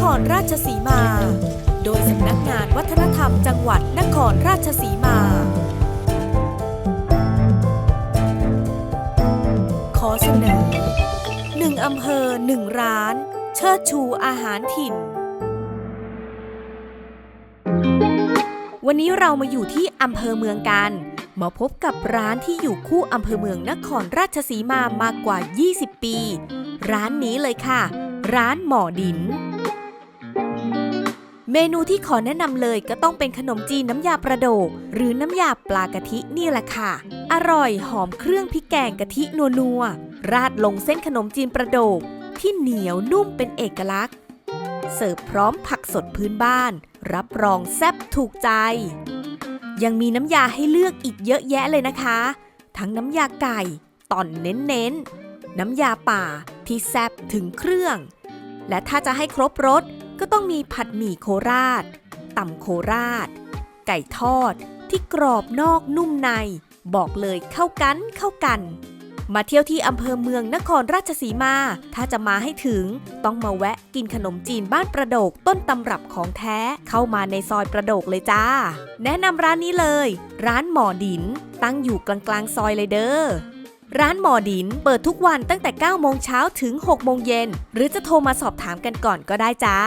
ครราชสีมา โดยสำนักงานวัฒนธรรมจังหวัดนครราชสีมา ขอเสนอหนึ่งอำเภอหนึ่งร้าน เชิดชูอาหารถิ่น วันนี้เรามาอยู่ที่อำเภอเมืองกัน มาพบกับร้านที่อยู่คู่อำเภอเมืองนครราชสีมามากกว่า 20 ปี ร้านนี้เลยค่ะร้านหมอดิน เมนูที่ขอแนะนำเลยก็ต้องเป็นขนมจีนน้ำยาประโดก หรือน้ำยาปลากะทินี่แหละค่ะ อร่อยหอมเครื่องพริกแกงกะทินัวๆ ราดลงเส้นขนมจีนประโดก ที่เหนียวนุ่มเป็นเอกลักษณ์ เสิร์ฟพร้อมผักสดพื้นบ้าน รับรองแซ่บถูกใจ ยังมีน้ำยาให้เลือกอีกเยอะแยะเลยนะคะ ทั้งน้ำยาไก่ตอนเน้นๆ น้ำยาป่าที่แซ่บถึงเครื่อง และถ้าจะให้ครบรส ก็ต้องมีผัดหมี่โคราชตำโคราช ไก่ทอดที่กรอบนอกนุ่มใน บอกเลยเข้ากันเข้ากัน มาเที่ยวที่อำเภอเมืองนครราชสีมา ถ้าจะมาให้ถึงต้องมาแวะกินขนมจีนบ้านประโดกต้นตำรับของแท้เข้ามาในซอยประโดกเลยจ้า แนะนำร้านนี้เลย ร้านหมอดิน ตั้งอยู่กลางๆซอยเลยเด้อ ร้านหมอดินเปิดทุกวันตั้งแต่ 9 โมงเช้าถึง 6 โมงเย็น หรือจะโทรมาสอบถามกันก่อนก็ได้จ้า